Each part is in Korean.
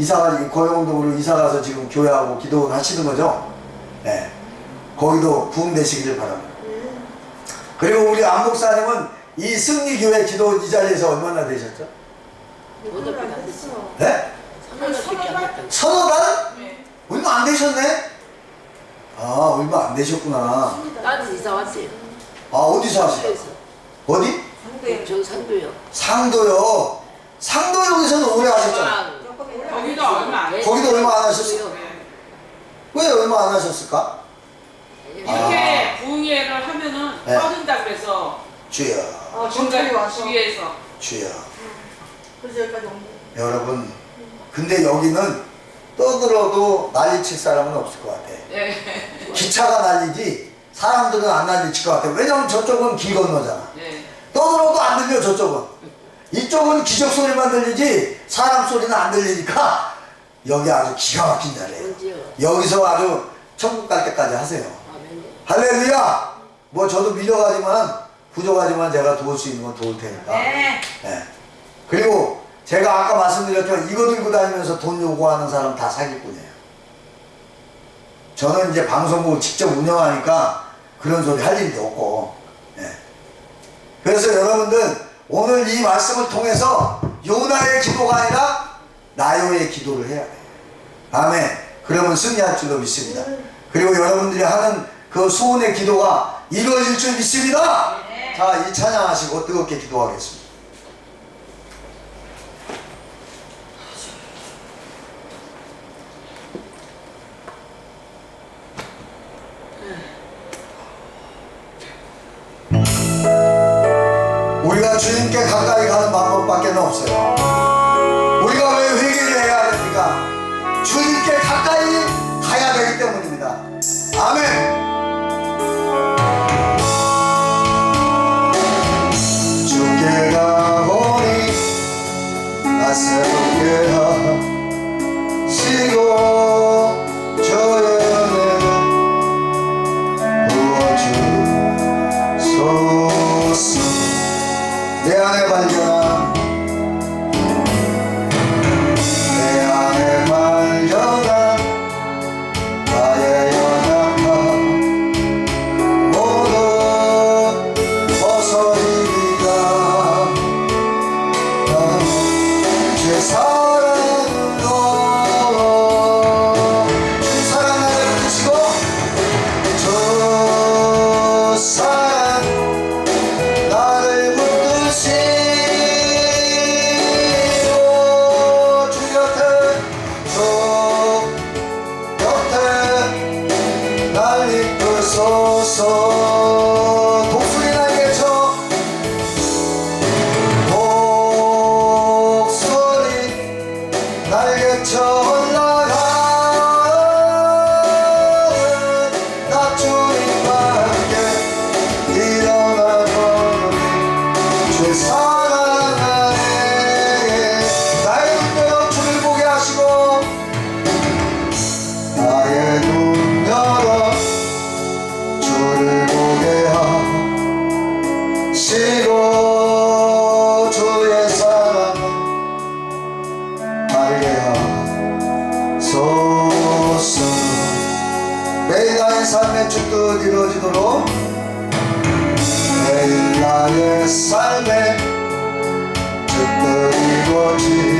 이사가 고용동으로 이사 가서 지금 교회하고 기도를 하시는 거죠. 네. 거기도 부흥되시기를 바랍니다. 그리고 우리 안 목사님은 이 승리교회 기도 이 자리에서 얼마나 되셨죠? 네? 서너 개안 됐다. 서너 달? 네. 얼마 안 되셨네? 아, 얼마 안 되셨구나. 나는 이사 왔어요. 아, 어디서 하세요? 어디? 저 상도요. 상도요. 상도역에서는 오래 하셨잖아요. 거기도 얼마 안 네, 거기도 얼마 안 하셨어요? 네. 왜 얼마 안 하셨을까? 이렇게 부흥회를 하면은 아. 네. 빠진다 그래서 주여, 어, 경찰이 와서. 주여. 그래서 여기까지 온 거. 여러분, 근데 여기는 떠들어도 난리칠 사람은 없을 것 같아. 네. 기차가 난리지 사람들은 안 난리칠 것 같아. 왜냐면 저쪽은 길 건너잖아. 네. 떠들어도 안 들려 저쪽은. 이쪽은 기적 소리만 들리지 사람 소리는 안 들리니까 여기 아주 기가 막힌 자리예요. 여기서 아주 천국 갈 때까지 하세요. 아멘. 할렐루야! 뭐 저도 밀려가지만 부족하지만 제가 도울 수 있는 건 도울 테니까. 네. 네. 그리고 제가 아까 말씀드렸지만 이거 들고 다니면서 돈 요구하는 사람 다 사기꾼이에요. 저는 이제 방송국을 직접 운영하니까 그런 소리 할 일도 없고. 예. 그래서 여러분들 오늘 이 말씀을 통해서 요나의 기도가 아니라 나요의 기도를 해야 돼요. 아멘. 그러면 승리할 줄로 믿습니다. 그리고 여러분들이 하는 그 소원의 기도가 이루어질 줄 믿습니다. 자, 이 찬양하시고 뜨겁게 기도하겠습니다. 우리가 주님께 가까이 가는 방법밖에 없어요. 내안 이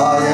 나의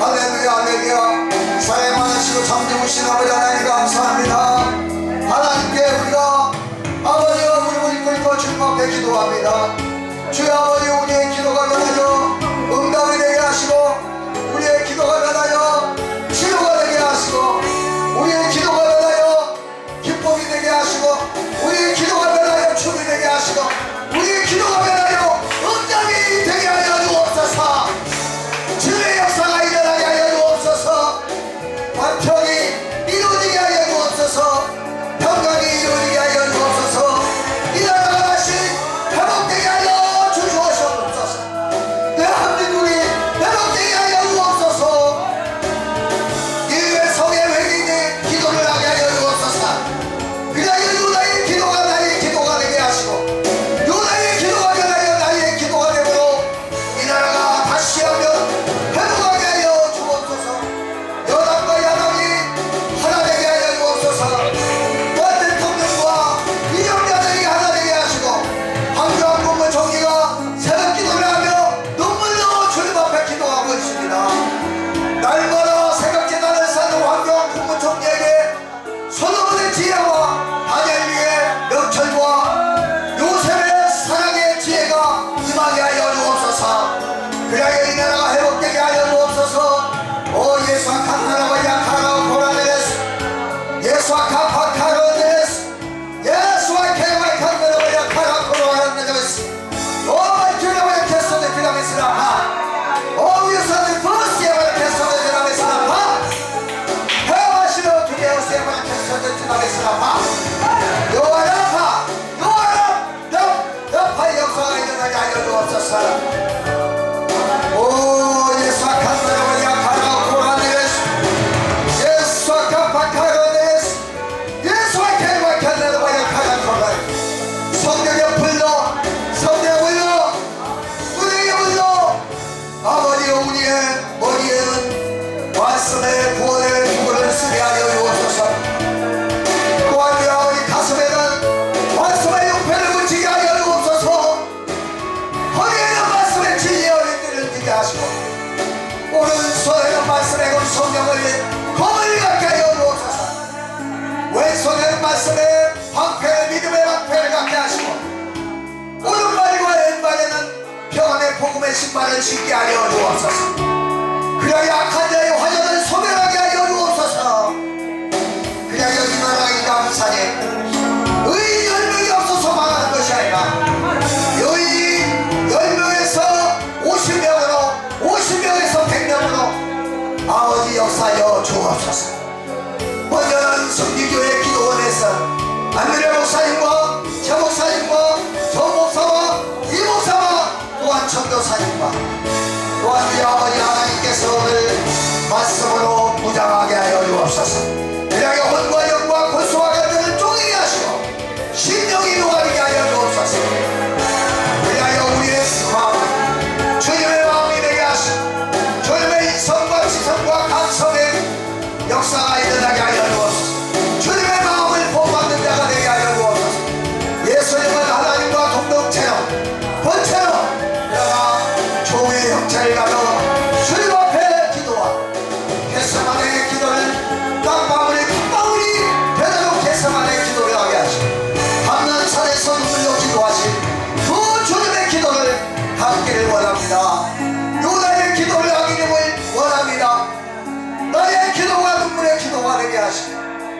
할렐루야 할렐루야. 주의 만하시고 잠잠으신 아버지 하나님 감사합니다. 하나님께 우리가 아버지와 무릎을 꿇고 주님께 기도합니다. 주여 복음의 신발을 신게 하려 주옵소서.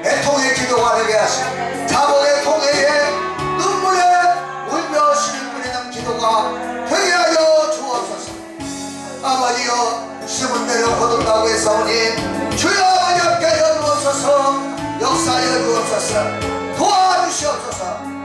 애통의 기도가 되게 하시고 자복의 통해에 눈물에 울며 신을 뿌리는 기도가 되게 하여 주옵소서. 아버지여 심은 대로 거둔다고 했사오니 주여 아버지 께 여주옵소서. 역사여 주옵소서. 도와주시옵소서.